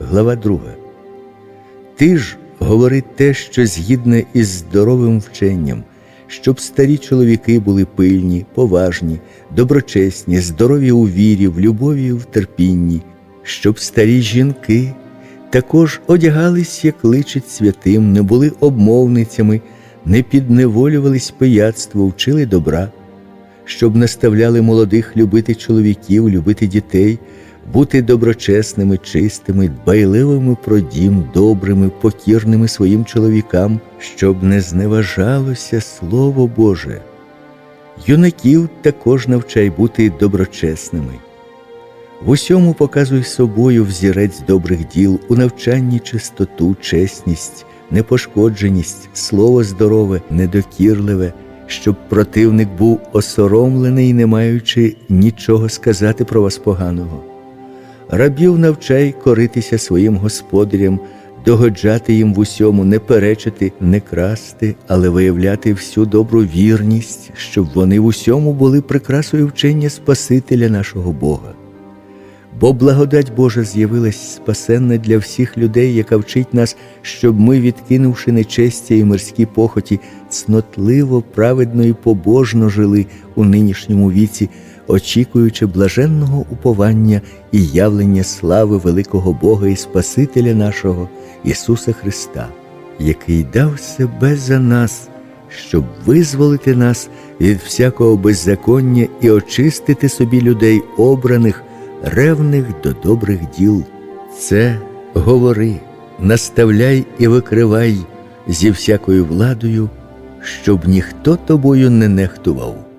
глава 2. Ти ж говори те, що згідне із здоровим вченням, щоб старі чоловіки були пильні, поважні, доброчесні, здорові у вірі, в любові і в терпінні, щоб старі жінки також одягались, як личить святим, не були обмовницями, не підневолювались пияцтво, вчили добра, щоб наставляли молодих любити чоловіків, любити дітей, бути доброчесними, чистими, дбайливими про дім, добрими, покірними своїм чоловікам, щоб не зневажалося Слово Боже. Юнаків також навчай бути доброчесними. В усьому показуй собою взірець добрих діл, у навчанні чистоту, чесність, непошкодженість, слово здорове, недокірливе, щоб противник був осоромлений, не маючи нічого сказати про вас поганого. Рабів навчай коритися своїм господарям, догоджати їм в усьому, не перечити, не красти, але виявляти всю добру вірність, щоб вони в усьому були прикрасою вчення Спасителя нашого Бога. Бо благодать Божа з'явилась спасенна для всіх людей, яка вчить нас, щоб ми, відкинувши нечестя і мирські похоті, цнотливо, праведно і побожно жили у нинішньому віці, очікуючи блаженного уповання і явлення слави великого Бога і Спасителя нашого Ісуса Христа, який дав себе за нас, щоб визволити нас від всякого беззаконня і очистити собі людей обраних ревних до добрих діл. Це говори, наставляй і викривай зі всякою владою, щоб ніхто тобою не нехтував.